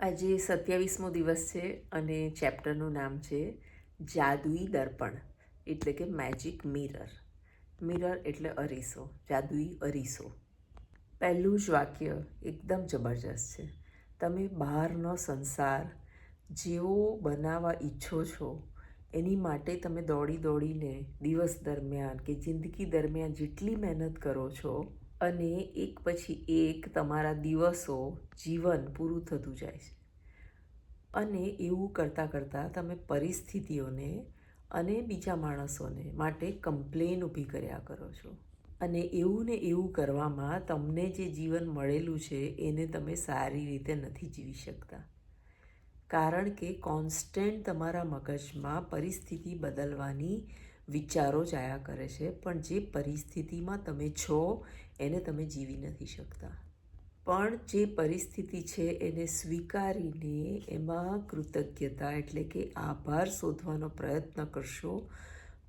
આજે સત્યાવીસમો દિવસ છે અને ચેપ્ટરનું નામ છે જાદુઈ દર્પણ, એટલે કે મેજિક મિરર મિરર એટલે અરીસો, જાદુઈ અરીસો. પહેલું જ વાક્ય એકદમ જબરજસ્ત છે. તમે બહારનો સંસાર જેવો બનાવવા ઈચ્છો છો, એની માટે તમે દોડી દોડીને દિવસ દરમિયાન કે જિંદગી દરમિયાન જેટલી મહેનત કરો છો અને એક પછી એક તમારા દિવસો જીવન પૂરું થતું જાય છે. અને એવું કરતાં કરતાં તમે પરિસ્થિતિઓને અને બીજા માણસોને માટે કમ્પ્લેન ઊભી કર્યા કરો છો. અને એવું ને એવું કરવામાં તમને જે જીવન મળેલું છે એને તમે સારી રીતે નથી જીવી શકતા. કારણ કે કોન્સ્ટન્ટ તમારા મગજમાં પરિસ્થિતિ બદલવાની વિચારો જ આયા કરે છે, પણ જે પરિસ્થિતિમાં તમે છો, એને તમે જીવી નથી શકતા. પણ જે પરિસ્થિતિ છે, એને સ્વીકારીને એમાં કૃતજ્ઞતા એટલે કે આભાર શોધવાનો પ્રયત્ન કરશો,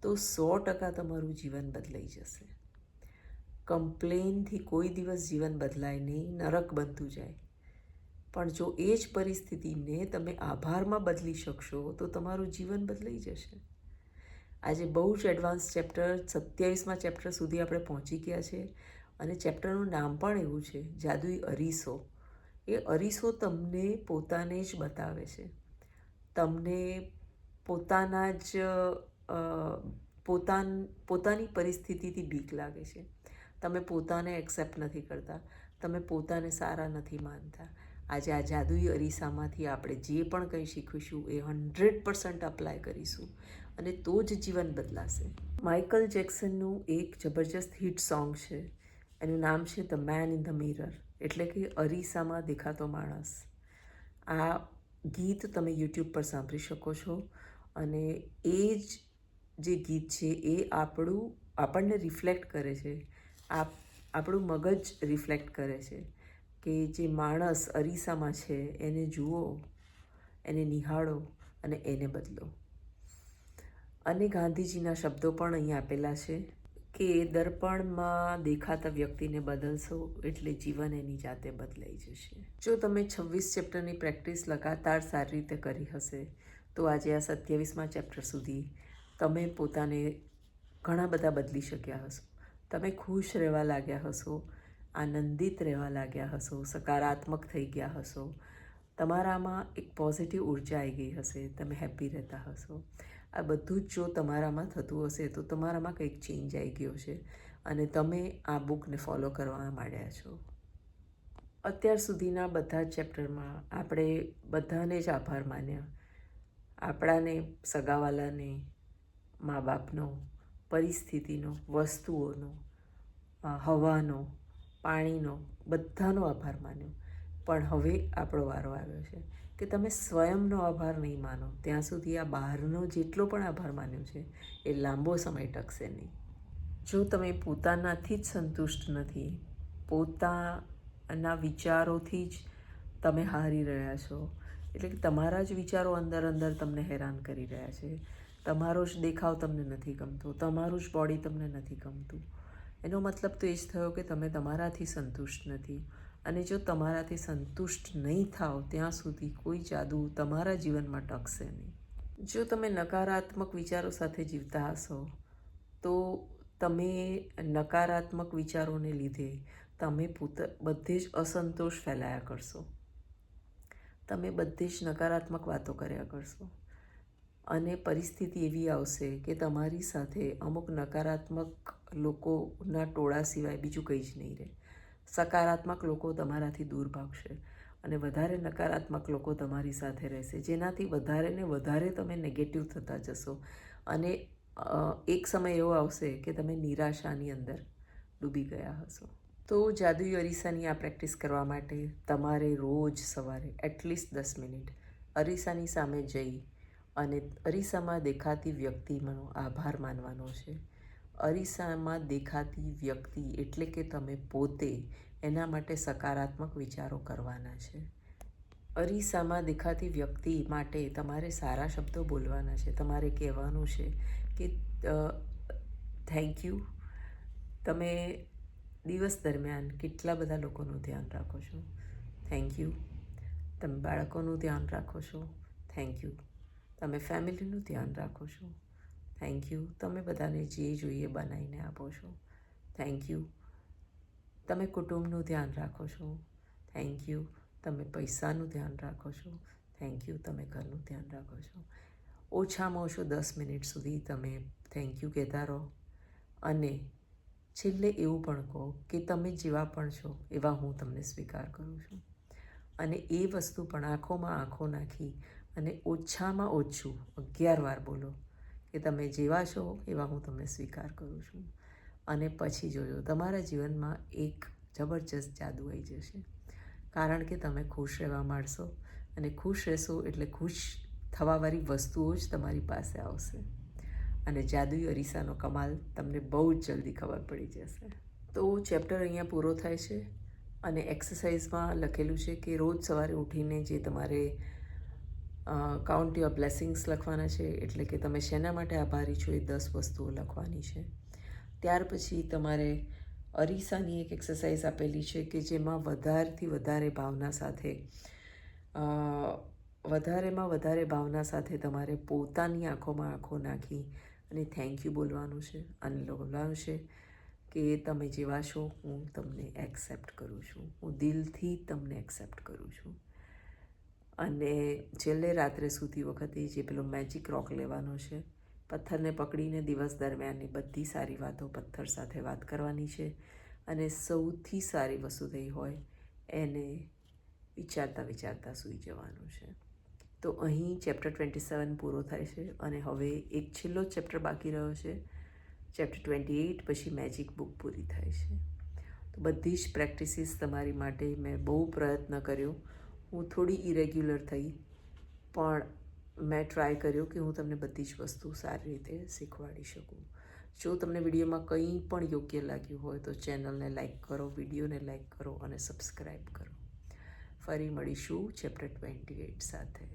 તો સો ટકા તમારું જીવન બદલાઈ જશે. કમ્પ્લેનથી કોઈ દિવસ જીવન બદલાય નહીં, નરક બનતું જાય. પણ જો એ જ પરિસ્થિતિને તમે આભારમાં બદલી શકશો, તો તમારું જીવન બદલાઈ જશે. આજે બહુ જ એડવાન્સ ચેપ્ટર સત્યાવીસમાં ચેપ્ટર સુધી આપણે પહોંચી ગયા છે અને ચેપ્ટરનું નામ પણ એવું છે, જાદુઈ અરીસો. એ અરીસો તમને પોતાને જ બતાવે છે. તમને પોતાના જ પોતાન, પોતાની પરિસ્થિતિથી બીક લાગે છે. તમે પોતાને એક્સેપ્ટ નથી કરતા. તમે પોતાને સારા નથી માનતા. આજે આ જાદુઈ અરીસામાંથી આપણે જે પણ કંઈ શીખીશું એ હન્ડ્રેડ પર્સન્ટ અપ્લાય કરીશું અને તો જ જીવન બદલાશે. માઇકલ જેક્સનનું એક જબરજસ્ત હિટ સોંગ છે. એનું નામ છે the man in the mirror એટલે કે અરીસામાં દેખાતો માણસ. આ ગીત તમે યુટ્યુબ પર સાંભળી શકો છો અને એ જ જે ગીત છે એ આપણું, આપણને રિફ્લેક્ટ કરે છે. આપ, આપણું મગજ રિફ્લેક્ટ કરે છે. કે જે માણસ અરીસામાં છે, એને જુઓ, એને નિહાળો અને એને બદલો. અને ગાંધીજીના શબ્દો પણ અહીં આપેલા છે કે દર્પણમાં દેખાતા વ્યક્તિને બદલશો એટલે જીવન એની જાતે બદલાઈ જશે. જો તમે છવ્વીસ ચેપ્ટરની પ્રેક્ટિસ લગાતાર સારી રીતે કરી હશે, તો આજે આ સત્યાવીસમાં ચેપ્ટર સુધી તમે પોતાને ઘણા બધા બદલી શક્યા હશો. તમે ખુશ રહેવા લાગ્યા હશો આનંદિત રહેવા લાગ્યા હશો, સકારાત્મક થઈ ગયા હશો. તમારામાં એક પોઝિટિવ ઊર્જા આવી ગઈ હશે, તમે હેપી રહેતા હશો. આ બધું જ જો તમારામાં થતું હશે, તો તમારામાં કંઈક ચેન્જ આવી ગયો છે અને તમે આ બુકને ફોલો કરવા માંડ્યા છો. અત્યાર સુધીના બધા જ ચેપ્ટરમાં આપણે બધાને જ આભાર માન્યા. આપણાને, સગાવાલાને મા બાપનો પરિસ્થિતિનો, વસ્તુઓનો હવાનો પાણીનો બધાનો આભાર માન્યો. પણ હવે આપણો વારો આવ્યો છે કે તમે સ્વયંનો આભાર નહીં માનો. ત્યાં સુધી આ બહારનો જેટલો પણ આભાર માન્યો છે, એ લાંબો સમય ટકશે નહીં. જો તમે પોતાનાથી જ સંતુષ્ટ નથી, પોતાના વિચારોથી જ તમે હારી રહ્યા છો, એટલે કે તમારા જ વિચારો અંદર અંદર તમને હેરાન કરી રહ્યા છે. તમારો જ દેખાવ તમને નથી ગમતો, તમારું જ બોડી તમને નથી ગમતું. એનો મતલબ તો એ જ થયો કે તમે તમારાથી સંતુષ્ટ નથી. અને જો તમારાથી સંતુષ્ટ નહીં થાવ, ત્યાં સુધી કોઈ જાદુ તમારા જીવનમાં ટકશે નહીં. જો તમે નકારાત્મક વિચારો સાથે જીવતા હશો, તો તમે નકારાત્મક વિચારોને લીધે તમે પોતા, બધે જ અસંતોષ ફેલાયા કરશો. તમે બધે જ નકારાત્મક વાતો કર્યા કરશો. અને પરિસ્થિતિ એવી આવશે કે તમારી સાથે અમુક નકારાત્મક લોકોના ટોળા સિવાય બીજું કંઈ જ નહીં રહે. સકારાત્મક લોકો તમારાથી દૂર ભાગશે અને વધારે નકારાત્મક લોકો તમારી સાથે રહેશે. જેનાથી વધારે ને વધારે તમે નેગેટિવ થતા જશો. અને એક સમય એવો આવશે કે તમે નિરાશાની અંદર ડૂબી ગયા હશો. તો જાદુઈ અરીસાની આ પ્રેક્ટિસ કરવા માટે તમારે રોજ સવારે એટલીસ્ટ દસ મિનિટ અરીસાની સામે જઈ અને અરીસામાં દેખાતી વ્યક્તિનો આભાર માનવાનો છે. અરીસામાં દેખાતી વ્યક્તિ એટલે કે તમે પોતે એના માટે સકારાત્મક વિચારો કરવાના છે. અરીસામાં દેખાતી વ્યક્તિ માટે તમારે સારા શબ્દો બોલવાના છે. તમારે કહેવાનું છે કે થેન્ક યુ તમે દિવસ દરમિયાન કેટલા બધા લોકોનું ધ્યાન રાખો છો? થેન્ક યુ તમે બાળકોનું ધ્યાન રાખો છો? થેન્ક યુ તમે ફેમિલીનું ધ્યાન રાખો છો? થેન્ક યુ તમે બધાને જે જોઈએ બનાવીને આપો છો. થેન્ક યુ તમે કુટુંબનું ધ્યાન રાખો છો. થેન્ક યુ તમે પૈસાનું ધ્યાન રાખો છો. થેન્ક યુ તમે ઘરનું ધ્યાન રાખો છો. ઓછામાં ઓછું દસ મિનિટ સુધી તમે થેન્ક યુ કહેતા રહો. અને છેલ્લે એવું પણ કહો કે તમે જેવા પણ છો એવા હું તમને સ્વીકાર કરું છું. અને એ વસ્તુ પણ આંખોમાં આંખો નાખી અને ઓછામાં ઓછું અગિયાર વાર બોલો. કે તમે જેવા છો એવા હું તમને સ્વીકાર કરું છું. અને પછી જોજો, તમારા જીવનમાં એક જબરજસ્ત જાદુ આવી જશે. કારણ કે તમે ખુશ રહેવા માંડશો અને ખુશ રહેશો એટલે ખુશ થવાવાળી વસ્તુઓ જ તમારી પાસે આવશે. અને જાદુઈ અરીસાનો કમાલ તમને બહુ જ જલ્દી ખબર પડી જશે. તો ચેપ્ટર અહીંયા પૂરો થાય છે. અને એક્સરસાઇઝમાં લખેલું છે કે રોજ સવારે ઉઠીને જે તમારે કાઉન્ટ યોર બ્લેસિંગ્સ લખવાના છે, એટલે કે તમે શેના માટે આભારી છો એ દસ વસ્તુઓ લખવાની છે. ત્યાર પછી તમારે અરીસાની એક એક્સરસાઇઝ આપેલી છે કે જેમાં વધારેથી વધારે ભાવના સાથે વધારેમાં વધારે ભાવના સાથે તમારે પોતાની આંખોમાં આંખો નાખી અને થેન્ક યુ બોલવાનું છે, અને બોલવાનું છે કે તમે જેવા છો, હું તમને એક્સેપ્ટ કરું છું. હું દિલથી તમને એક્સેપ્ટ કરું છું. અને છેલ્લે રાત્રે સૂતી વખતે જે પેલો મેજિક રોક લેવાનો છે, પથ્થરને પકડીને દિવસ દરમિયાનની બધી સારી વાતો પથ્થર સાથે વાત કરવાની છે અને સૌથી સારી વસ્તુ થઈ હોય એને વિચારતા વિચારતા સૂઈ જવાનું છે. તો અહીં ચેપ્ટર ટ્વેન્ટી સેવન પૂરો થાય છે અને હવે એક છેલ્લો ચેપ્ટર બાકી રહ્યો છે. ચેપ્ટર ટ્વેન્ટી એઇટ પછી મેજિક બુક પૂરી થાય છે. તો બધી જ પ્રેક્ટિસીસ તમારી માટે મેં બહુ પ્રયત્ન કર્યો. હું થોડી ઇરેગ્યુલર થઈ, પણ મેં ટ્રાય કર્યો કે હું તમને બધી જ વસ્તુ સારી રીતે શીખવાડી શકું. જો તમને વિડીયોમાં કંઈ પણ યોગ્ય લાગ્યું હોય તો ચેનલને લાઇક કરો, વિડીયોને લાઇક કરો અને સબસ્ક્રાઈબ કરો. ફરી મળીશું ચેપ્ટર ટ્વેન્ટી એઇટ સાથે.